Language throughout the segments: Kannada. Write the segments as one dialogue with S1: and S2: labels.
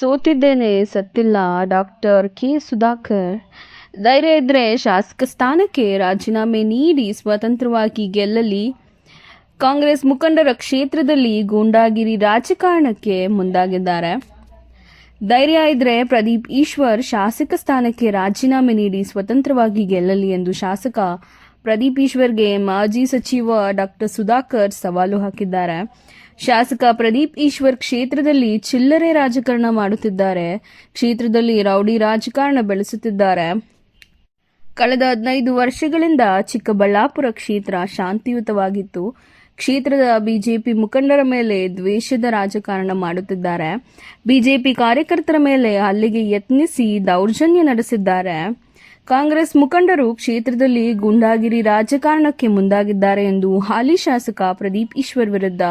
S1: ಸೋತಿದ್ದೇನೆ, ಸತ್ತಿಲ್ಲ. Doctor K. ಸುಧಾಕರ್, ಧೈರ್ಯ ಇದ್ರೆ ಶಾಸಕ ಸ್ಥಾನಕ್ಕೆ ರಾಜೀನಾಮೆ ನೀಡಿ ಸ್ವತಂತ್ರವಾಗಿ ಗೆಲ್ಲಲಿ. ಕಾಂಗ್ರೆಸ್ ಮುಖಂಡರ ಕ್ಷೇತ್ರದಲ್ಲಿ ಗೂಂಡಾಗಿರಿ ರಾಜಕಾರಣಕ್ಕೆ ಮುಂದಾಗಿದ್ದಾರೆ. ಧೈರ್ಯ ಇದ್ರೆ ಪ್ರದೀಪ್ ಈಶ್ವರ್ ಶಾಸಕ ಸ್ಥಾನಕ್ಕೆ ರಾಜೀನಾಮೆ ನೀಡಿ ಸ್ವತಂತ್ರವಾಗಿ ಗೆಲ್ಲಲಿ ಎಂದು ಶಾಸಕ ಪ್ರದೀಪ್ ಈಶ್ವರ್ಗೆ ಮಾಜಿ ಸಚಿವ ಡಾಕ್ಟರ್ ಸುಧಾಕರ್ ಸವಾಲು ಹಾಕಿದ್ದಾರೆ. ಶಾಸಕ ಪ್ರದೀಪ್ ಈಶ್ವರ್ ಕ್ಷೇತ್ರದಲ್ಲಿ ಚಿಲ್ಲರೆ ರಾಜಕಾರಣ ಮಾಡುತ್ತಿದ್ದಾರೆ. ಕ್ಷೇತ್ರದಲ್ಲಿ ರೌಡಿ ರಾಜಕಾರಣ ಬೆಳೆಸುತ್ತಿದ್ದಾರೆ. ಕಳೆದ ಹದಿನೈದು ವರ್ಷಗಳಿಂದ ಚಿಕ್ಕಬಳ್ಳಾಪುರ ಕ್ಷೇತ್ರ ಶಾಂತಿಯುತವಾಗಿತ್ತು. ಕ್ಷೇತ್ರದ ಬಿಜೆಪಿ ಮುಖಂಡರ ಮೇಲೆ ದ್ವೇಷದ ರಾಜಕಾರಣ ಮಾಡುತ್ತಿದ್ದಾರೆ. ಬಿಜೆಪಿ ಕಾರ್ಯಕರ್ತರ ಮೇಲೆ ಅಲ್ಲಿಗೆ ಯತ್ನಿಸಿ ದೌರ್ಜನ್ಯ ನಡೆಸಿದ್ದಾರೆ. ಕಾಂಗ್ರೆಸ್ ಮುಖಂಡರು ಕ್ಷೇತ್ರದಲ್ಲಿ ಗುಂಡಾಗಿರಿ ರಾಜಕಾರಣಕ್ಕೆ ಮುಂದಾಗಿದ್ದಾರೆ ಎಂದು ಹಾಲಿ ಶಾಸಕ ಪ್ರದೀಪ್ ಈಶ್ವರ್ ವಿರುದ್ಧ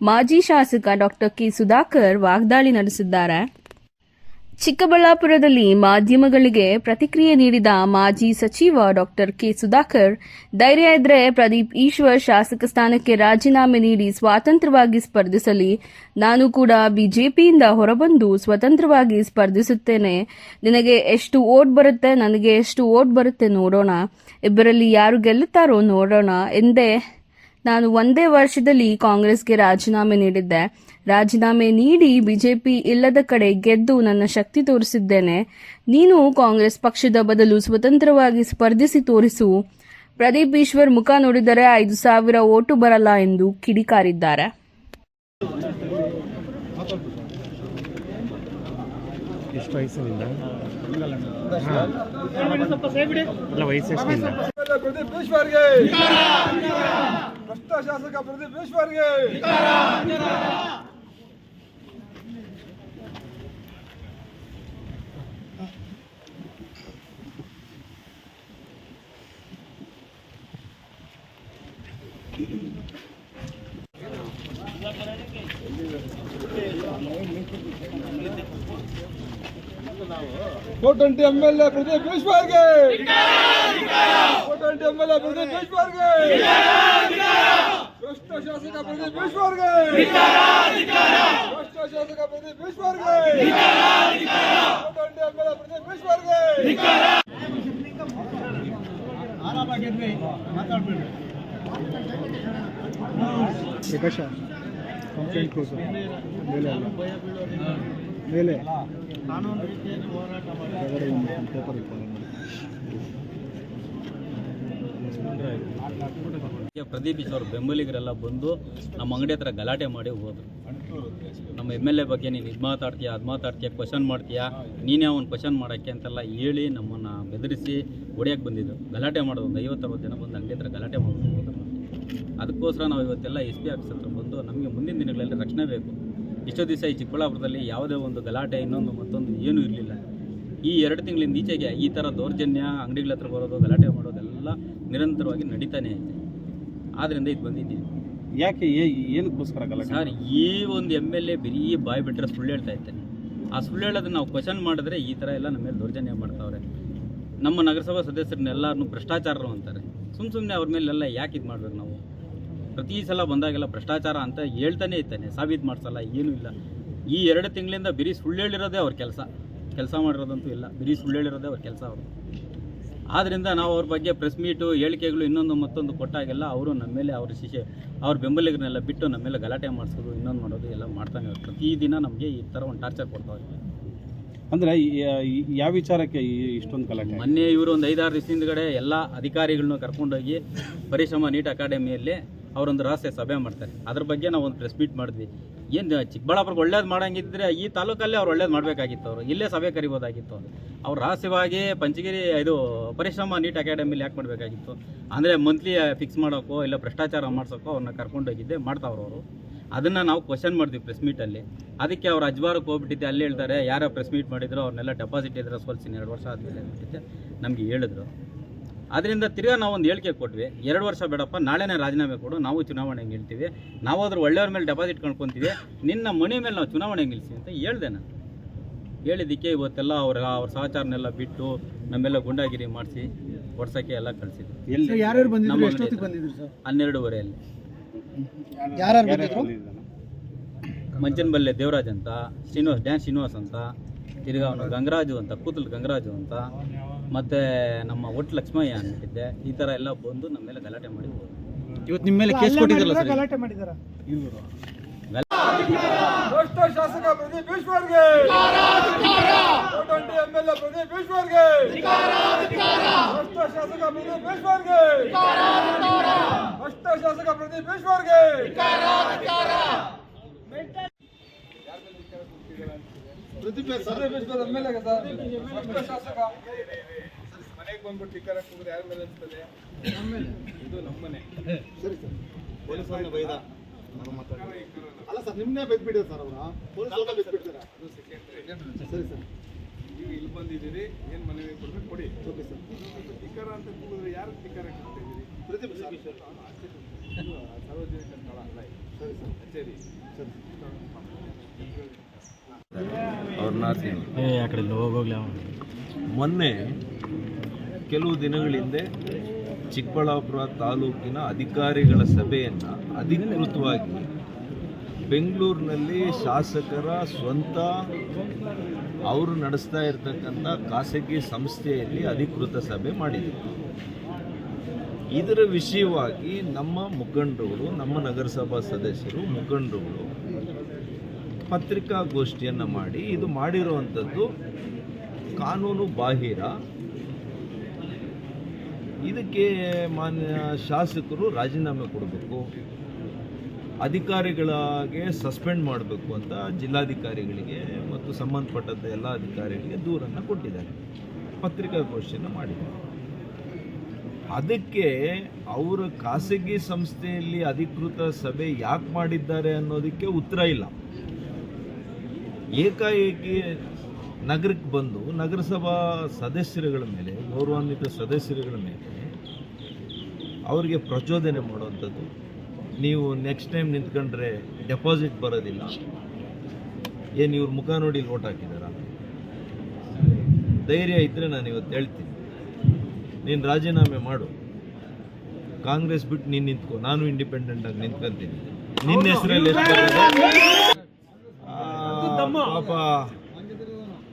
S1: ಮಾಜಿ ಶಾಸಕ ಡಾಕ್ಟರ್ ಕೆ ಸುಧಾಕರ್ ವಾಗ್ದಾಳಿ ನಡೆಸಿದ್ದಾರೆ. ಚಿಕ್ಕಬಳ್ಳಾಪುರದಲ್ಲಿ ಮಾಧ್ಯಮಗಳಿಗೆ ಪ್ರತಿಕ್ರಿಯೆ ನೀಡಿದ ಮಾಜಿ ಸಚಿವ ಡಾಕ್ಟರ್ ಕೆ ಸುಧಾಕರ್, ಧೈರ್ಯ ಇದ್ರೆ ಪ್ರದೀಪ್ ಈಶ್ವರ್ ಶಾಸಕ ಸ್ಥಾನಕ್ಕೆ ರಾಜೀನಾಮೆ ನೀಡಿ ಸ್ವಾತಂತ್ರ್ಯವಾಗಿ ಸ್ಪರ್ಧಿಸಲಿ. ನಾನು ಕೂಡ ಬಿಜೆಪಿಯಿಂದ ಹೊರಬಂದು ಸ್ವತಂತ್ರವಾಗಿ ಸ್ಪರ್ಧಿಸುತ್ತೇನೆ. ನಿನಗೆ ಎಷ್ಟು ಓಟ್ ಬರುತ್ತೆ, ನನಗೆ ಎಷ್ಟು ಓಟ್ ಬರುತ್ತೆ ನೋಡೋಣ. ಇಬ್ಬರಲ್ಲಿ ಯಾರು ಗೆಲ್ಲುತ್ತಾರೋ ನೋಡೋಣ ಎಂದೇ ನಾನು ಒಂದೇ ವರ್ಷದಲ್ಲಿ ಕಾಂಗ್ರೆಸ್ಗೆ ರಾಜೀನಾಮೆ ನೀಡಿದ್ದೆ. ರಾಜೀನಾಮೆ ನೀಡಿ ಬಿಜೆಪಿ ಇಲ್ಲದ ಕಡೆ ಗೆದ್ದು ನನ್ನ ಶಕ್ತಿ ತೋರಿಸಿದ್ದೇನೆ. ನೀನು ಕಾಂಗ್ರೆಸ್ ಪಕ್ಷದ ಬದಲು ಸ್ವತಂತ್ರವಾಗಿ ಸ್ಪರ್ಧಿಸಿ ತೋರಿಸು. ಪ್ರದೀಪ್ ಈಶ್ವರ್ ಮುಖ ನೋಡಿದರೆ ಐದು ಸಾವಿರ ಓಟು ಬರಲ್ಲ ಎಂದು ಕಿಡಿಕಾರಿದ್ದಾರೆ.
S2: ಭ್ರಷ್ಟ ಶಾಸಕ ಪ್ರದೀಪ್ ಈಶ್ವರ್ಗೆ! ಕೋಟಂಟಿ ಎಂ ಎಲ್ ಎ ಪ್ರದೀಪ್ ಈಶ್ವರ್ಗೆ ಕೋಟಂಟಿ ಎಂ ಎಲ್ ಎ ಪ್ರದೀಪ್ ಈಶ್ವರ್ಗೆ ಭ್ರಷ್ಟ ಶಾಸಕ ಪ್ರದೀಪ್ ಈಶ್ವರ್ಗೆ ಭ್ರಷ್ಟ ಶಾಸಕ ಪ್ರದೀಪ್ ಈಶ್ವರ್ಗೆ ಕೋಟಂಟಿ ಎಂ ಎಲ್ ಎ ಪ್ರದೀಪ್ ಈಶ್ವರ್ಗೆ
S3: ವಿಕಾಶ ಕಂಪ್ಲೇಂಟ್ ಕ್ಲೋಸ್ ಮೇಲೆ.
S4: ಪ್ರದೀಪ್ ಈಶ್ವರ್ ಬೆಂಬಲಿಗರೆಲ್ಲ ಬಂದು ನಮ್ಮ ಅಂಗಡಿ ಹತ್ರ ಗಲಾಟೆ ಮಾಡಿ ಹೋದ್ರು. ನಮ್ಮ ಎಂ ಎಲ್ ಎ ಬಗ್ಗೆ ನೀನು ಇದು ಮಾತಾಡ್ತೀಯ, ಅದು ಮಾತಾಡ್ತೀಯ ಕ್ವಶನ್ ಮಾಡ್ತೀಯಾ, ನೀನೇ ಅವ್ನು ಕ್ವಶನ್ ಮಾಡೋಕ್ಕೆ ಅಂತೆಲ್ಲ ಹೇಳಿ ನಮ್ಮನ್ನು ಬೆದರಿಸಿ ಹೊಡಿಯೋಕ್ಕೆ ಬಂದಿದ್ದು ಗಲಾಟೆ ಮಾಡೋದು ಒಂದು ಐವತ್ತರವತ್ತು ಜನ ಬಂದು ಅಂಗಡಿ ಹತ್ರ ಗಲಾಟೆ ಮಾಡೋದು ಅದಕ್ಕೋಸ್ಕರ ನಾವು ಇವತ್ತೆಲ್ಲ ಎಸ್ ಪಿ ಆಫೀಸ್ ಹತ್ರ ಬಂದು ನಮಗೆ ಮುಂದಿನ ದಿನಗಳಲ್ಲಿ ರಕ್ಷಣೆ ಬೇಕು. ಇಷ್ಟೋ ದಿವಸ ಈ ಚಿಕ್ಕಬಳ್ಳಾಪುರದಲ್ಲಿ ಯಾವುದೇ ಒಂದು ಗಲಾಟೆ ಇನ್ನೊಂದು ಮತ್ತೊಂದು ಏನೂ ಇರಲಿಲ್ಲ. ಈ ಎರಡು ತಿಂಗಳಿಂದ ಈಚೆಗೆ ಈ ಥರ ದೌರ್ಜನ್ಯ ಅಂಗಡಿಗಳ ಹತ್ರ ಬರೋದು ಗಲಾಟೆ ಮಾಡೋದೆಲ್ಲ ನಿರಂತರವಾಗಿ ನಡೀತಾನೆ ಐತೆ. ಆದ್ದರಿಂದ ಇದು ಬಂದಿದ್ದೀವಿ
S3: ಯಾಕೆ ಏನಕ್ಕೋಸ್ಕರ ಗಲಾಟೆ?
S4: ಸರ್ ಈ ಒಂದು ಎಂ ಎಲ್ ಎ ಬರೀ ಬಾಯಿ ಬಿಟ್ಟರೆ ಸುಳ್ಳು ಹೇಳ್ತಾ ಇದ್ದಾನೆ ಆ ಸುಳ್ಳು ಹೇಳೋದನ್ನ ನಾವು ಕ್ವಶನ್ ಮಾಡಿದ್ರೆ ಈ ಥರ ಎಲ್ಲ ನಮ್ಮ ಮೇಲೆ ದೌರ್ಜನ್ಯ ಮಾಡ್ತಾವ್ರೆ. ನಮ್ಮ ನಗರಸಭಾ ಸದಸ್ಯರನ್ನೆಲ್ಲರನ್ನೂ ಭ್ರಷ್ಟಾಚಾರರು ಅಂತಾರೆ. ಸುಮ್ಮ ಸುಮ್ಮನೆ ಅವ್ರ ಮೇಲೆಲ್ಲ ಯಾಕೆ ಇದು ಮಾಡ್ಬೇಕು ನಾವು? ಪ್ರತಿ ಸಲ ಬಂದಾಗೆಲ್ಲ ಭ್ರಷ್ಟಾಚಾರ ಅಂತ ಹೇಳ್ತಾನೆ ಇರ್ತಾನೆ ಸಾಬೀತು ಮಾಡಿಸಲ್ಲ ಏನೂ ಇಲ್ಲ. ಈ ಎರಡು ತಿಂಗಳಿಂದ ಬಿರಿ ಸುಳ್ಳು ಹೇಳಿರೋದೇ ಅವ್ರ ಕೆಲಸ. ಕೆಲಸ ಮಾಡಿರೋದಂತೂ ಇಲ್ಲ ಬಿರಿ ಸುಳ್ಳು ಹೇಳಿರೋದೇ ಅವ್ರ ಕೆಲಸ ಅವರು. ಆದ್ದರಿಂದ ನಾವು ಅವ್ರ ಬಗ್ಗೆ ಪ್ರೆಸ್ ಮೀಟು ಹೇಳಿಕೆಗಳು ಇನ್ನೊಂದು ಮತ್ತೊಂದು ಕೊಟ್ಟಾಗೆಲ್ಲ ಅವರು ನಮ್ಮ ಮೇಲೆ ಅವ್ರ ಶಿಷ್ಯ ಅವ್ರ ಬೆಂಬಲಿಗರನ್ನೆಲ್ಲ ಬಿಟ್ಟು ನಮ್ಮ ಮೇಲೆ ಗಲಾಟೆ ಮಾಡಿಸೋದು ಇನ್ನೊಂದು ಮಾಡೋದು ಎಲ್ಲ ಮಾಡ್ತಾನೆ ಪ್ರತಿದಿನ ನಮಗೆ ಈ ಥರ ಒಂದು ಟಾರ್ಚರ್ ಕೊಡ್ತಾವೆ
S3: ಅಂದ್ರೆ ಯಾವ ವಿಚಾರಕ್ಕೆ ಇಷ್ಟೊಂದು ಗಲಾಟೆ
S4: ಮೊನ್ನೆ ಇವರು ಒಂದು ಐದಾರು ದಿವಸ ಹಿಂದ್ಗಡೆ ಎಲ್ಲ ಅಧಿಕಾರಿಗಳನ್ನ ಕರ್ಕೊಂಡೋಗಿ ಪರಿಶ್ರಮ ನೀಟ್ ಅಕಾಡೆಮಿಯಲ್ಲಿ ಅವರೊಂದು ರಹಸ್ಯ ಸಭೆ ಮಾಡ್ತಾರೆ. ಅದ್ರ ಬಗ್ಗೆ ನಾವು ಒಂದು ಪ್ರೆಸ್ ಮೀಟ್ ಮಾಡಿದ್ವಿ. ಏನು, ಚಿಕ್ಕಬಳ್ಳಾಪುರಕ್ಕೆ ಒಳ್ಳೇದು ಮಾಡಂಗಿದ್ರೆ ಈ ತಾಲೂಕಲ್ಲೇ ಅವ್ರು ಒಳ್ಳೇದು ಮಾಡಬೇಕಾಗಿತ್ತು ಅವರು. ಇಲ್ಲೇ ಸಭೆ ಕರಿಬೋದಾಗಿತ್ತು ಅವ್ರು. ರಹಸ್ಯವಾಗಿ ಪಂಚಗಿರಿ, ಇದು ಪರಿಶ್ರಮ ನೀಟ್ ಅಕಾಡೆಮಿಲಿ ಯಾಕೆ ಮಾಡಬೇಕಾಗಿತ್ತು? ಅಂದರೆ ಮಂತ್ಲಿ ಫಿಕ್ಸ್ ಮಾಡೋಕ್ಕೋ ಇಲ್ಲ ಭ್ರಷ್ಟಾಚಾರ ಮಾಡಿಸೋಕ್ಕೋ ಅವ್ರನ್ನ ಕರ್ಕೊಂಡೋಗಿದ್ದೆ ಮಾಡ್ತಾವ್ರು ಅವರು. ಅದನ್ನು ನಾವು ಕ್ವಶನ್ ಮಾಡ್ತೀವಿ ಪ್ರೆಸ್ ಮೀಟಲ್ಲಿ ಅದಕ್ಕೆ ಅವ್ರು ಅಜ್ವಾರಕ್ಕೆ ಹೋಗ್ಬಿಟ್ಟಿದ್ದೆ. ಅಲ್ಲಿ ಹೇಳ್ತಾರೆ, ಯಾರೋ ಪ್ರೆಸ್ ಮೀಟ್ ಮಾಡಿದ್ರು, ಅವ್ರನ್ನೆಲ್ಲ ಡೆಪಾಸಿಟ್ ಇದ್ರೆ ಸೋಲ್ಸಿನ ಎರಡು ವರ್ಷ ಆದಮೇಲೆ ಅಂದ್ಬಿಟ್ಟಿದ್ದೆ. ನಮಗೆ ಹೇಳಿದ್ರು. ಅದರಿಂದ ತಿರ್ಗಾ ನಾವು ಒಂದು ಹೇಳಿಕೆ ಕೊಟ್ವಿ ಎರಡು ವರ್ಷ ಬೇಡಪ್ಪ ನಾಳೆನೇ ರಾಜೀನಾಮೆ ಕೊಡು ನಾವು ಚುನಾವಣೆಗೆ ನಿಲ್ತೀವಿ ನಾವಾದ್ರೂ ಒಳ್ಳೆಯವ್ರ ಮೇಲೆ ಡೆಪಾಸಿಟ್ ಕಳ್ಕೊತೀವಿ ನಿನ್ನ ಮನೆ ಮೇಲೆ ನಾವು ಚುನಾವಣೆ ನಿಲ್ಲಿಸಿ ಅಂತ ಹೇಳ್ದೆ ನಾನು. ಹೇಳಿದ್ದಕ್ಕೆ ಇವತ್ತೆಲ್ಲ ಅವ್ರ ಅವ್ರ ಸಹಚಾರನೆಲ್ಲ ಬಿಟ್ಟು ನಮ್ಮೆಲ್ಲ ಗುಂಡಾಗಿರಿ ಮಾಡಿಸಿ ಹೊಡ್ಸೋಕ್ಕೆ ಎಲ್ಲ ಕಳಿಸಿದ್ರು ಹನ್ನೆರಡೂವರೆಯಲ್ಲಿ. ಮಂಚನಬಲ್ಲೆ ದೇವರಾಜ್ ಅಂತ ಶ್ರೀನಿವಾಸ್ ಡ್ಯಾನ್ ಶ್ರೀನಿವಾಸ್ ಅಂತ ತಿರ್ಗಾ ಅವನು ಗಂಗರಾಜು ಅಂತ ಕೂತಲ್ ಗಂಗರಾಜು ಅಂತ ಮತ್ತು ನಮ್ಮ ಒಟ್ಟು ಲಕ್ಷ್ಮಯ್ಯ ಅಂತಿದ್ದೆ ಈ ಥರ ಎಲ್ಲ ಬಂದು ನಮ್ಮ ಮೇಲೆ ಗಲಾಟೆ ಮಾಡಿ ಹೋದ್ರು.
S3: ಇವತ್ತು ನಿಮ್ಮ ಮೇಲೆ ಕೇಸ್ ಕೊಟ್ಟಿದ್ರಲ್ಲ ಸರ್
S5: ಗಲಾಟೆ ಮಾಡಿದಾರ.
S2: ಭ್ರಷ್ಟ ಶಾಸಕ ಪ್ರದೀಪ್ ಈಶ್ವರ್ಗೆ ಪ್ರದೀಪ್ ಪ್ರದೀಪ್ ಪ್ರದೀಪ್ ಪ್ರದೀಪ್ ಈಶ್ವರ್ ಶಾಸಕ. ಮನೆಗೆ ಬಂದ್ಬಿಟ್ಟು ಟಿಕ್ಕರ್ ಹೋಗೋದು ಯಾರ ಮೇಲೆ ಅನ್ಸ್ತದೆ? ಇದು ನಮ್ಮನೆ.
S3: ಅಲ್ಲ ಸರ್ ನಿಮ್ಮನ್ನೇ ಬೈದ್ಬಿಡಿ ಸರ್ ಅವರ. ಪೊಲೀಸ್ ಬೈದ್ಬಿಡ್ತಾರೆ ಸರಿ ಸರ್.
S2: ನೀವು ಇಲ್ಲಿ ಬಂದಿದ್ದೀರಿ ಏನು ಮನೆಗೆ ಕೊಡ್ಬೇಕು? ಕೊಡಿ. Okay sir. ಟಿಕ್ಕರ್ ಅಂತ ಕೂಗಿದ್ರೆ ಯಾರು ಟಿಕ್ಕರ್ ಕೊಡ್ತಾ ಇದ್ದೀರಿ?
S3: ಪ್ರದೀಪ್ ಸರ್.
S2: ಸಾರ್ವಜನಿಕ ಸ್ಥಳ ಅಲ್ಲ.
S3: ಸರಿ ಸರ್.
S2: ಕಚೇರಿ.
S6: ಅವ್ರನ್ನ ಮೊನ್ನೆ ಕೆಲವು ದಿನಗಳ ಹಿಂದೆ ಚಿಕ್ಕಬಳ್ಳಾಪುರ ತಾಲೂಕಿನ ಅಧಿಕಾರಿಗಳ ಸಭೆಯನ್ನು ಅಧಿಕೃತವಾಗಿ ಬೆಂಗಳೂರಿನಲ್ಲಿ ಶಾಸಕರ ಸ್ವಂತ ಅವರು ನಡೆಸ್ತಾ ಇರತಕ್ಕಂಥ ಖಾಸಗಿ ಸಂಸ್ಥೆಯಲ್ಲಿ ಅಧಿಕೃತ ಸಭೆ ಮಾಡಿದರು. ಇದರ ವಿಷಯವಾಗಿ ನಮ್ಮ ಮುಖಂಡರುಗಳು, ನಮ್ಮ ನಗರಸಭಾ ಸದಸ್ಯರು, ಮುಖಂಡರುಗಳು ಪತ್ರಿಕಾಗೋಷ್ಠಿಯನ್ನು ಮಾಡಿ ಇದು ಮಾಡಿರುವಂಥದ್ದು ಕಾನೂನು ಬಾಹಿರ ಇದಕ್ಕೆ ಮಾನ್ಯ ಶಾಸಕರು ರಾಜೀನಾಮೆ ಕೊಡಬೇಕು. ಅಧಿಕಾರಿಗಳಿಗೆ ಸಸ್ಪೆಂಡ್ ಮಾಡಬೇಕು ಅಂತ ಜಿಲ್ಲಾಧಿಕಾರಿಗಳಿಗೆ ಮತ್ತು ಸಂಬಂಧಪಟ್ಟಂಥ ಎಲ್ಲ ಅಧಿಕಾರಿಗಳಿಗೆ ದೂರನ್ನು ಕೊಟ್ಟಿದ್ದಾರೆ. ಪತ್ರಿಕಾಗೋಷ್ಠಿಯನ್ನು ಮಾಡಿದ್ದಾರೆ. ಅದಕ್ಕೆ ಅವರ ಖಾಸಗಿ ಸಂಸ್ಥೆಯಲ್ಲಿ ಅಧಿಕೃತ ಸಭೆ ಯಾಕೆ ಮಾಡಿದ್ದಾರೆ ಅನ್ನೋದಕ್ಕೆ ಉತ್ತರ ಇಲ್ಲ. ಏಕಾಏಕಿ ನಗರಕ್ಕೆ ಬಂದು ನಗರಸಭಾ ಸದಸ್ಯರುಗಳ ಮೇಲೆ ಗೌರವಾನ್ವಿತ ಸದಸ್ಯರುಗಳ ಮೇಲೆ ಅವರಿಗೆ ಪ್ರಚೋದನೆ ಮಾಡುವಂಥದ್ದು. ನೀವು ನೆಕ್ಸ್ಟ್ ಟೈಮ್ ನಿಂತ್ಕೊಂಡ್ರೆ ಡೆಪಾಸಿಟ್ ಬರೋದಿಲ್ಲ. ಏನು ಇವ್ರ ಮುಖ ನೋಡಿ ಓಟ್ ಹಾಕಿದಾರ? ಧೈರ್ಯ ಇದ್ದರೆ ನಾನು ಇವತ್ತು ಹೇಳ್ತೀನಿ. ನೀನು ರಾಜೀನಾಮೆ ಮಾಡು. ಕಾಂಗ್ರೆಸ್ ಬಿಟ್ಟು ನೀನು ನಿಂತ್ಕೊ. ನಾನು ಇಂಡಿಪೆಂಡೆಂಟ್ ಆಗಿ ನಿಂತ್ಕೊಂತೀನಿ. ನಿನ್ನ ಹೆಸರಲ್ಲಿ ಪಾಪ.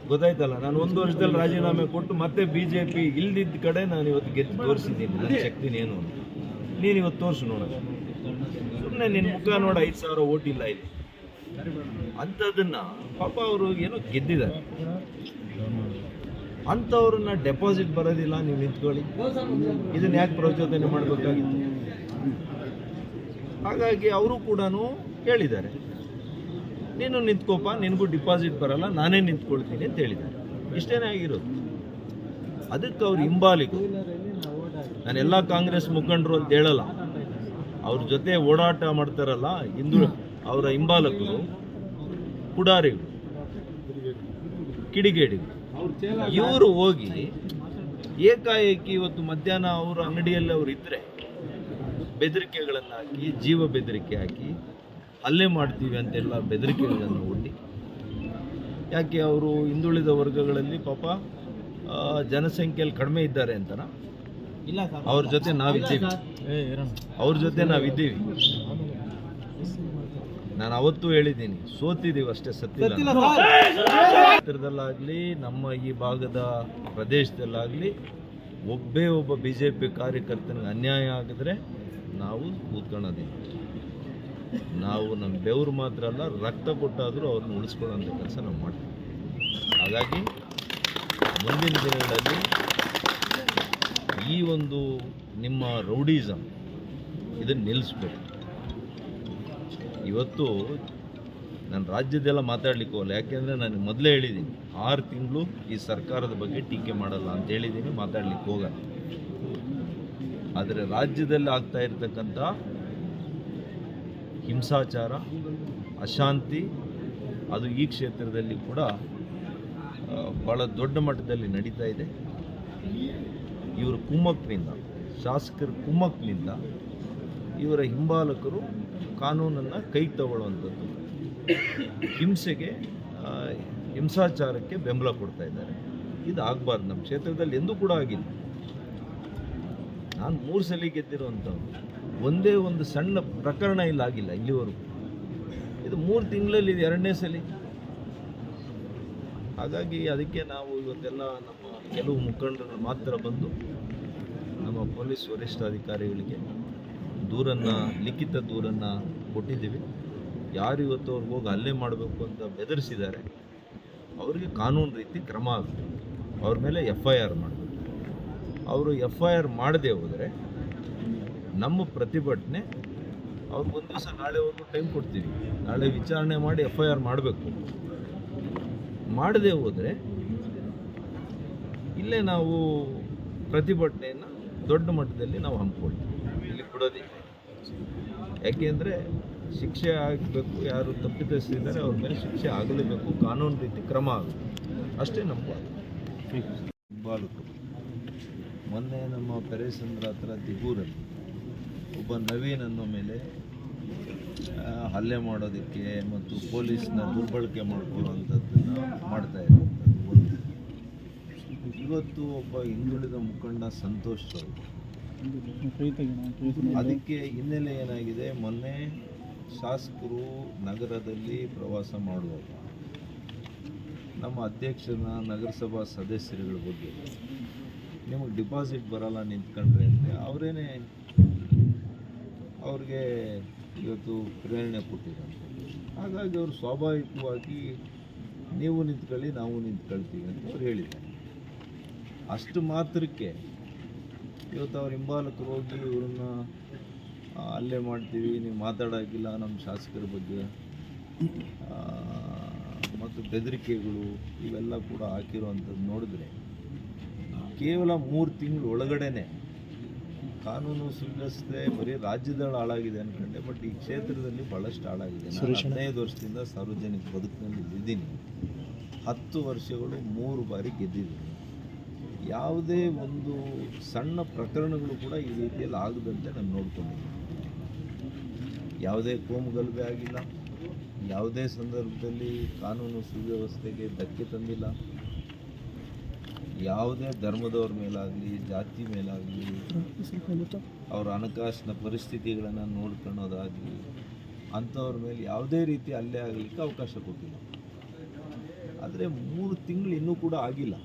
S6: ಗೊತ್ತಾಯ್ತಲ್ಲ ನಾನು ಒಂದು ವರ್ಷದಲ್ಲಿ ರಾಜೀನಾಮೆ ಕೊಟ್ಟು ಮತ್ತೆ ಬಿ ಜೆ ಪಿ ಇಲ್ದಿದ್ದ ಕಡೆ ನಾನು ಇವತ್ತು ಗೆದ್ದು ತೋರಿಸಿದ್ದೀನಿ. ನನ್ನ ಶಕ್ತಿನ ಏನು ಅಂತ. ನೀನು ಇವತ್ತು ತೋರಿಸು ನೋಡೋಣ ಸುಮ್ಮನೆ ನಿನ್ನ ಮುಖ ನೋಡ ಐದು ಸಾವಿರ ಓಟ್ ಇಲ್ಲ ಇಲ್ಲಿ. ಅಂಥದನ್ನ ಪಾಪ ಅವರು ಏನೋ ಗೆದ್ದಿದ್ದಾರೆ. ಅಂಥವ್ರನ್ನ ಡೆಪಾಸಿಟ್ ಬರೋದಿಲ್ಲ ನೀವು ನಿಂತ್ಕೊಳ್ಳಿ. ಇದನ್ನ ಯಾಕೆ ಪ್ರಚೋದನೆ ಮಾಡಬೇಕಾಗಿತ್ತು? ಹಾಗಾಗಿ ಅವರು ಕೂಡ ಹೇಳಿದ್ದಾರೆ. ನೀನು ನಿಂತ್ಕೋಪ, ನಿನಗೂ ಡಿಪಾಸಿಟ್ ಬರಲ್ಲ, ನಾನೇ ನಿಂತ್ಕೊಳ್ತೀನಿ ಅಂತ ಹೇಳಿದ್ದಾರೆ. ಇಷ್ಟೇನೇ ಆಗಿರೋದು. ಅದಕ್ಕೆ ಅವ್ರು ಹಿಂಬಾಲಿಗು. ನಾನು ಎಲ್ಲ ಕಾಂಗ್ರೆಸ್ ಮುಖಂಡರು ಅಂತ ಹೇಳಲ್ಲ. ಅವ್ರ ಜೊತೆ ಓಡಾಟ ಮಾಡ್ತಾರಲ್ಲ, ಹಿಂದೂ ಅವರ ಹಿಂಬಾಲಕರು, ಪುಡಾರಿಗಳು, ಕಿಡಿಗೇಡಿಗಳು. ಇವರು ಹೋಗಿ ಏಕಾಏಕಿ ಇವತ್ತು ಮಧ್ಯಾಹ್ನ ಅವರ ಅಂಗಡಿಯಲ್ಲಿ ಅವ್ರು ಇದ್ದರೆ ಬೆದರಿಕೆಗಳನ್ನು ಹಾಕಿ ಜೀವ ಬೆದರಿಕೆ ಹಾಕಿ ಹಲ್ಲೆ ಮಾಡ್ತೀವಿ ಅಂತೆಲ್ಲ ಬೆದರಿಕೆಗಳನ್ನು ಒಡ್ಡಿ. ಯಾಕೆ ಅವರು ಹಿಂದುಳಿದ ವರ್ಗಗಳಲ್ಲಿ ಪಾಪ ಆ, ಜನಸಂಖ್ಯೆಯಲ್ಲಿ ಕಡಿಮೆ ಇದ್ದಾರೆ ಅಂತನಾ?
S5: ಇಲ್ಲ ಸರ್.
S6: ಅವ್ರ ಜೊತೆ ನಾವಿದ್ದೀವಿ ಅವ್ರ ಜೊತೆ ನಾವಿದ್ದೀವಿ ನಾನು ಅವತ್ತು ಹೇಳಿದ್ದೀನಿ ಸೋತಿದ್ದೀವಿ ಅಷ್ಟೇ ಸತ್ತಿರದಲ್ಲಾಗಲಿ ನಮ್ಮ ಈ ಭಾಗದ ಪ್ರದೇಶದಲ್ಲಾಗಲಿ ಒಬ್ಬೇ ಒಬ್ಬ ಬಿ ಜೆ ಪಿ ಕಾರ್ಯಕರ್ತನಿಗೆ ಅನ್ಯಾಯ ಆಗಿದ್ರೆ ನಾವು ಕೂತ್ಕೊಳ್ಳೋದಿಲ್ಲ. ನಾವು ನಮ್ಮ ಬೆವರು ಮಾತ್ರ ಅಲ್ಲ, ರಕ್ತ ಕೊಟ್ಟಾದರೂ ಅವ್ರನ್ನ ಉಳಿಸ್ಕೊಳ್ಳೋಂಥ ಕೆಲಸ ನಾವು ಮಾಡ್ತೀವಿ. ಹಾಗಾಗಿ ಮುಂದಿನ ದಿನಗಳಲ್ಲಿ ಈ ಒಂದು ನಿಮ್ಮ ರೌಡಿಸಮ್ ಇದನ್ನು ನಿಲ್ಲಿಸ್ಬೇಕು. ಇವತ್ತು ನಾನು ರಾಜ್ಯದೆಲ್ಲ ಮಾತಾಡಲಿಕ್ಕೆ ಹೋಗಲ್ಲ, ಯಾಕೆಂದರೆ ನಾನು ಮೊದಲೇ ಹೇಳಿದ್ದೀನಿ, ಆರು ತಿಂಗಳು ಈ ಸರ್ಕಾರದ ಬಗ್ಗೆ ಟೀಕೆ ಮಾಡಲ್ಲ ಅಂತ ಹೇಳಿದ್ದೀನಿ, ಮಾತಾಡಲಿಕ್ಕೆ ಹೋಗಲ್ಲ. ಆದರೆ ರಾಜ್ಯದಲ್ಲಿ ಆಗ್ತಾ ಇರತಕ್ಕಂಥ ಹಿಂಸಾಚಾರ, ಅಶಾಂತಿ, ಅದು ಈ ಕ್ಷೇತ್ರದಲ್ಲಿ ಕೂಡ ಭಾಳ ದೊಡ್ಡ ಮಟ್ಟದಲ್ಲಿ ನಡೀತಾ ಇದೆ. ಇವರ ಕುಮ್ಮಕ್ಕಿನಿಂದ ಶಾಸಕರ ಕುಮ್ಮಕ್ಕಿನಿಂದ ಇವರ ಹಿಂಬಾಲಕರು ಕಾನೂನನ್ನು ಕೈ ತಗೊಳ್ಳುವಂಥದ್ದು. ಹಿಂಸೆಗೆ ಹಿಂಸಾಚಾರಕ್ಕೆ ಬೆಂಬಲ ಕೊಡ್ತಾ ಇದ್ದಾರೆ. ಇದು ಆಗಬಾರ್ದು ನಮ್ಮ ಕ್ಷೇತ್ರದಲ್ಲಿ ಎಂದೂ ಕೂಡ ಆಗಿಲ್ಲ. ನಾನು ಮೂರು ಸಲ ಗೆದ್ದಿರುವಂಥವ್ರು. ಒಂದೇ ಒಂದು ಸಣ್ಣ ಪ್ರಕರಣ ಇಲ್ಲಾಗಿಲ್ಲ ಇಲ್ಲಿವರೆಗೂ. ಇದು ಮೂರು ತಿಂಗಳಲ್ಲಿ ಇದು ಎರಡನೇ ಸಲ. ಹಾಗಾಗಿ ಅದಕ್ಕೆ ನಾವು ಇವತ್ತೆಲ್ಲ ನಮ್ಮ ಕೆಲವು ಮುಖಂಡರು ಮಾತ್ರ ಬಂದು ನಮ್ಮ ಪೊಲೀಸ್ ವರಿಷ್ಠಾಧಿಕಾರಿಗಳಿಗೆ ದೂರನ್ನು, ಲಿಖಿತ ದೂರನ್ನು ಕೊಟ್ಟಿದ್ದೀವಿ. ಯಾರು ಇವತ್ತು ಅವ್ರಿಗೆ ಹೋಗಿ ಅಲ್ಲೇ ಮಾಡಬೇಕು ಅಂತ ಬೆದರಿಸಿದ್ದಾರೆ, ಅವರಿಗೆ ಕಾನೂನು ರೀತಿ ಕ್ರಮ ಆಗಬೇಕು. ಅವ್ರ ಮೇಲೆ ಎಫ್ ಐ ಆರ್ ಮಾಡಬೇಕು. ಅವರು ಎಫ್ ಐ ಆರ್ ಮಾಡದೇ ಹೋದರೆ ನಮ್ಮ ಪ್ರತಿಭಟನೆ ಅವ್ರಿಗೆ ಒಂದು ದಿವಸ ನಾಳೆವರೆಗೂ ಟೈಮ್ ಕೊಡ್ತೀವಿ ನಾಳೆ ವಿಚಾರಣೆ ಮಾಡಿ ಎಫ್ ಐ ಆರ್ ಮಾಡಬೇಕು. ಮಾಡದೆ ಹೋದರೆ ಇಲ್ಲೇ ನಾವು ಪ್ರತಿಭಟನೆಯನ್ನು ದೊಡ್ಡ ಮಟ್ಟದಲ್ಲಿ ನಾವು ಹಮ್ಮಿಕೊಳ್ತೀವಿ. ಇಲ್ಲಿ ಬಿಡೋದಿಲ್ಲ ಯಾಕೆಂದರೆ ಶಿಕ್ಷೆ ಆಗಬೇಕು, ಯಾರು ತಪ್ಪಿತಸ್ಥರಿದ್ದಾರೆ ಅವ್ರ ಮೇಲೆ ಶಿಕ್ಷೆ ಆಗಲೇಬೇಕು, ಕಾನೂನು ರೀತಿ ಕ್ರಮ ಆಗಬೇಕು. ಅಷ್ಟೇ ನಮ್ಮ. ಬಾಲಕರು ಮೊನ್ನೆ ನಮ್ಮ ಪೆರೇಸಂದ್ರ ಹತ್ರ ದಿಗೂರಲ್ಲಿ ಒಬ್ಬ ನವೀನ್ ಅನ್ನೋ ಮೇಲೆ ಹಲ್ಲೆ ಮಾಡೋದಕ್ಕೆ ಮತ್ತು ಪೊಲೀಸ್ನ ದುರ್ಬಳಕೆ ಮಾಡ್ಕೊಳ್ಳುವಂಥದ್ದನ್ನು ಮಾಡ್ತಾ ಇರುವಂಥದ್ದು ಇವತ್ತು ಒಬ್ಬ ಹಿಂದುಳಿದ ಮುಖಂಡ ಸಂತೋಷ್ ಅವರು. ಅದಕ್ಕೆ ಹಿನ್ನೆಲೆ ಏನಾಗಿದೆ? ಮೊನ್ನೆ ಶಾಸಕರು ನಗರದಲ್ಲಿ ಪ್ರವಾಸ ಮಾಡುವಾಗ ನಮ್ಮ ಅಧ್ಯಕ್ಷನ ನಗರಸಭಾ ಸದಸ್ಯರುಗಳ ಬಗ್ಗೆ. ನಿಮಗೆ ಡಿಪಾಸಿಟ್ ಬರಲ್ಲ ನಿಂತ್ಕೊಂಡ್ರೆ ಅಂದರೆ ಅವರೇನೆ ಅವ್ರಿಗೆ ಇವತ್ತು ಪ್ರೇರಣೆ ಕೊಟ್ಟಿದ್ದಾರೆ. ಹಾಗಾಗಿ ಅವರು ಸ್ವಾಭಾವಿಕವಾಗಿ ನೀವು ನಿಂತ್ಕೊಳ್ಳಿ, ನಾವು ನಿಂತ್ಕೊಳ್ತೀವಿ ಅಂತ ಅವ್ರು ಹೇಳಿದ್ದಾರೆ. ಅಷ್ಟು ಮಾತ್ರಕ್ಕೆ ಇವತ್ತು ಅವ್ರ ಹಿಂಬಾಲಕರು ಹೋಗಿ ಇವ್ರನ್ನ ಅಲ್ಲೇ ಮಾಡ್ತೀವಿ, ನೀವು ಮಾತಾಡೋಕ್ಕಿಲ್ಲ ನಮ್ಮ ಶಾಸಕರ ಬಗ್ಗೆ ಮತ್ತು ಬೆದರಿಕೆಗಳು ಇವೆಲ್ಲ ಕೂಡ ಹಾಕಿರುವಂಥದ್ದು ನೋಡಿದ್ರೆ ಕೇವಲ ಮೂರು ತಿಂಗಳು ಒಳಗಡೆನೆ ಕಾನೂನು ಸುವ್ಯವಸ್ಥೆ ಬರೀ ರಾಜ್ಯದಲ್ಲಿ ಹಾಳಾಗಿದೆ ಅನ್ಕೊಂಡೆ ಬಟ್ ಈ ಕ್ಷೇತ್ರದಲ್ಲಿ ಭಾಳಷ್ಟು ಹಾಳಾಗಿದೆ. ನಾನು ಹದಿನೈದು ವರ್ಷದಿಂದ ಸಾರ್ವಜನಿಕ ಬದುಕಿನಲ್ಲಿ ಇದ್ದೀನಿ. ಹತ್ತು ವರ್ಷಗಳು ಮೂರು ಬಾರಿ ಗೆದ್ದಿದ್ದೀನಿ. ಯಾವುದೇ ಒಂದು ಸಣ್ಣ ಪ್ರಕರಣಗಳು ಕೂಡ ಈ ರೀತಿಯಲ್ಲಿ ಆಗದಂತೆ ನಾನು ನೋಡ್ಕೊಂಡಿದ್ದೀನಿ. ಯಾವುದೇ ಕೋಮುಗಲಭೆ ಆಗಿಲ್ಲ ಯಾವುದೇ ಸಂದರ್ಭದಲ್ಲಿ ಕಾನೂನು ಸುವ್ಯವಸ್ಥೆಗೆ ಧಕ್ಕೆ ತಂದಿಲ್ಲ. ಯಾವುದೇ ಧರ್ಮದವ್ರ ಮೇಲಾಗಲಿ, ಜಾತಿ ಮೇಲಾಗಲಿ, ಅವ್ರ ಹಣಕಾಸಿನ ಪರಿಸ್ಥಿತಿಗಳನ್ನು ನೋಡ್ಕೊಳ್ಳೋದಾಗಲಿ, ಅಂಥವ್ರ ಮೇಲೆ ಯಾವುದೇ ರೀತಿ ಅಲ್ಲೇ ಆಗಲಿಕ್ಕೆ ಅವಕಾಶ ಕೊಟ್ಟಿಲ್ಲ. ಆದರೆ ಮೂರು ತಿಂಗಳು ಇನ್ನೂ ಕೂಡ ಆಗಿಲ್ಲ.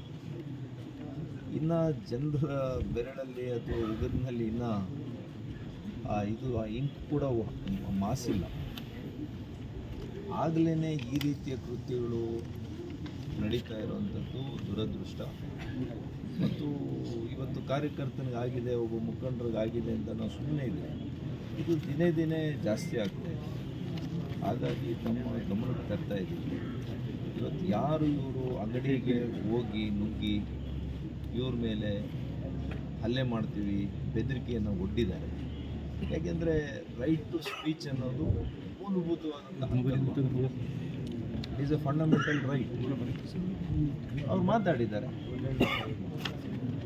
S6: ಇನ್ನು ಜನರ ಬೆರಳಲ್ಲಿ ಅಥವಾ ಇದರಲ್ಲಿ ಇನ್ನು ಇದು, ಆ ಇಂಕ್ ಕೂಡ ಮಾಸಿಲ್ಲ. ಆಗಲೇ ಈ ರೀತಿಯ ಕೃತ್ಯಗಳು ನಡೀತಾ ಇರುವಂಥದ್ದು ದುರದೃಷ್ಟ. ಮತ್ತು ಇವತ್ತು ಕಾರ್ಯಕರ್ತನಿಗಾಗಿದೆ, ಒಬ್ಬ ಮುಖಂಡರಿಗಾಗಿದೆ ಅಂತ ನಾವು ಸುಮ್ಮನೆ ಇದೆ ಇದು ದಿನೇ ದಿನೇ ಜಾಸ್ತಿ ಆಗ್ತದೆ ಹಾಗಾಗಿ ನಮ್ಮ ಗಮನಕ್ಕೆ ತರ್ತಾ ಇದ್ದೀವಿ. ಇವತ್ತು ಯಾರು ಇವರು ಅಂಗಡಿಗೆ ಹೋಗಿ ನುಗ್ಗಿ ಇವ್ರ ಮೇಲೆ ಹಲ್ಲೆ ಮಾಡ್ತೀವಿ, ಬೆದರಿಕೆಯನ್ನು ಒಡ್ಡಿದ್ದಾರೆ. ಯಾಕೆಂದರೆ ರೈಟ್ ಟು ಸ್ಪೀಚ್ ಅನ್ನೋದು ಮೂಲಭೂತವಾದಂಥ ಈಸ್ ಎ ಫಂಡಮೆಂಟಲ್ ರೈಟ್ ಅವ್ರು ಮಾತಾಡಿದ್ದಾರೆ.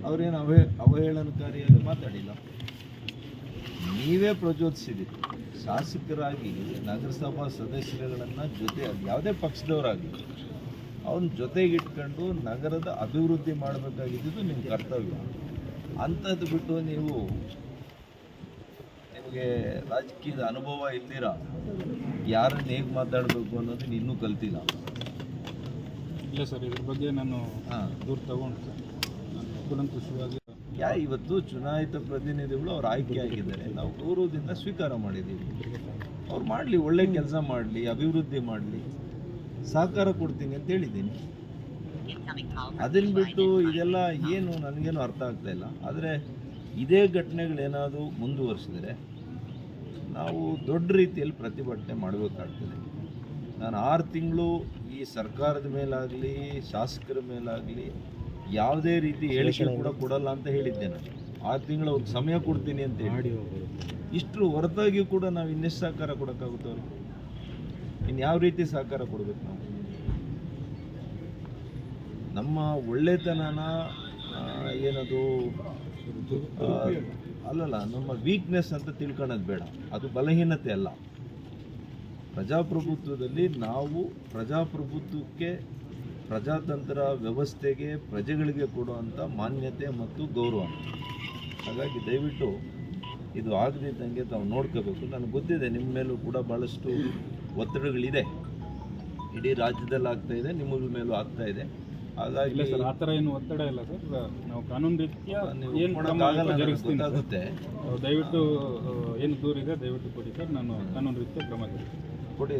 S6: ಅವ್ರೇನು ಅವಹೇ ಅವಹೇಳನಕಾರಿಯಾಗಿ ಮಾತಾಡಿಲ್ಲ. ನೀವೇ ಪ್ರಚೋದಿಸಿದ್ದೀರಿ ಶಾಸಕರಾಗಿ, ನಗರಸಭಾ ಸದಸ್ಯರುಗಳನ್ನು ಜೊತೆ, ಯಾವುದೇ ಪಕ್ಷದವರಾಗಿ ಅವನ ಜೊತೆಗಿಟ್ಕೊಂಡು ನಗರದ ಅಭಿವೃದ್ಧಿ ಮಾಡಬೇಕಾಗಿದ್ದು ನಿಮ್ಮ ಕರ್ತವ್ಯ. ಅಂಥದ್ದು ಬಿಟ್ಟು ನೀವು ನಿಮಗೆ ರಾಜಕೀಯದ ಅನುಭವ ಇಲ್ದಿರ? ಯಾರನ್ನು ಹೇಗೆ ಮಾತಾಡಬೇಕು ಅನ್ನೋದು ಇನ್ನೂ ಕಲ್ತಿಲ್ಲ.
S2: ಇಲ್ಲ ಸರ್ ಇದ್ರ ಬಗ್ಗೆ ನಾನು ದೂರ ತಗೊಂಡು ಕುಲಂಕುಷವಾಗಿ
S6: ಯಾ ಇವತ್ತು ಚುನಾಯಿತ ಪ್ರತಿನಿಧಿಗಳು ಅವ್ರು ಆಯ್ಕೆ ಆಗಿದ್ದಾರೆ. ನಾವು ಗೌರವದಿಂದ ಸ್ವೀಕಾರ ಮಾಡಿದ್ದೀವಿ. ಅವ್ರು ಮಾಡಲಿ ಒಳ್ಳೆ ಕೆಲಸ ಮಾಡಲಿ ಅಭಿವೃದ್ಧಿ ಮಾಡಲಿ. ಸಹಕಾರ ಕೊಡ್ತೀನಿ ಅಂತ ಹೇಳಿದ್ದೀನಿ. ಅದನ್ನ ಬಿಟ್ಟು ಇದೆಲ್ಲ ಏನು ನನಗೇನು ಅರ್ಥ ಆಗ್ತಾ ಇಲ್ಲ. ಆದರೆ ಇದೇ ಘಟನೆಗಳೇನಾದರೂ ಮುಂದುವರಿಸಿದರೆ ನಾವು ದೊಡ್ಡ ರೀತಿಯಲ್ಲಿ ಪ್ರತಿಭಟನೆ ಮಾಡಬೇಕಾಗ್ತದೆ. ನಾನು ಆರು ತಿಂಗಳು ಈ ಸರ್ಕಾರದ ಮೇಲಾಗಲಿ ಶಾಸಕರ ಮೇಲಾಗಲಿ ಯಾವುದೇ ರೀತಿ ಹೇಳಿಕೆ ಕೂಡ ಕೊಡಲ್ಲ ಅಂತ ಹೇಳಿದ್ದೆ ನಾನು. ಆರು ತಿಂಗಳು ಅವ್ರಿಗೆ ಸಮಯ ಕೊಡ್ತೀನಿ ಅಂತ ಹೇಳಿ. ಇಷ್ಟು ಹೊರತಾಗಿಯೂ ಕೂಡ ನಾವು ಇನ್ನೆಷ್ಟು ಸಹಕಾರ ಕೊಡೋಕ್ಕಾಗುತ್ತೆ ಅವ್ರಿಗೆ? ಇನ್ನು ಯಾವ ರೀತಿ ಸಹಕಾರ ಕೊಡಬೇಕು ನಾವು? ನಮ್ಮ ಒಳ್ಳೆತನನ ಏನದು ಅಲ್ಲಲ್ಲ, ನಮ್ಮ ವೀಕ್ನೆಸ್ ಅಂತ ತಿಳ್ಕೊಳ್ಳೋದು ಬೇಡ. ಅದು ಬಲಹೀನತೆ ಅಲ್ಲ. ಪ್ರಜಾಪ್ರಭುತ್ವದಲ್ಲಿ ನಾವು ಪ್ರಜಾಪ್ರಭುತ್ವಕ್ಕೆ, ಪ್ರಜಾತಂತ್ರ ವ್ಯವಸ್ಥೆಗೆ, ಪ್ರಜೆಗಳಿಗೆ ಕೊಡುವಂಥ ಮಾನ್ಯತೆ ಮತ್ತು ಗೌರವ. ಹಾಗಾಗಿ ದಯವಿಟ್ಟು ಇದು ಆಗದಿದ್ದಂಗೆ ತಾವು ನೋಡ್ಕೋಬೇಕು. ನನಗೆ ಗೊತ್ತಿದೆ ನಿಮ್ಮ ಮೇಲೂ ಕೂಡ ಭಾಳಷ್ಟು ಒತ್ತಡಗಳಿದೆ. ಇಡೀ ರಾಜ್ಯದಲ್ಲಾಗ್ತಾ ಇದೆ, ನಿಮ್ಮ ಮೇಲೂ ಆಗ್ತಾ ಇದೆ. ಹಾಗಾಗಿ
S5: ಸರ್ ಆ ಥರ ಏನು ಒತ್ತಡ ಇಲ್ಲ ಸರ್. ನಾವು ಕಾನೂನು ರೀತಿಯ ಏನು ಕ್ರಮ ಆಗುತ್ತೋ ಜರುಗಿಸ್ತೀನಿ. ದಯವಿಟ್ಟು ಏನು ದೂರಿದೆ ದಯವಿಟ್ಟು ಕೊಡಿ ಸರ್. ನಾನು ಕಾನೂನು ರೀತಿಯ ಕ್ರಮ ಜರುಗಿಸ್ತೀನಿ.
S6: ಕೊಡಿ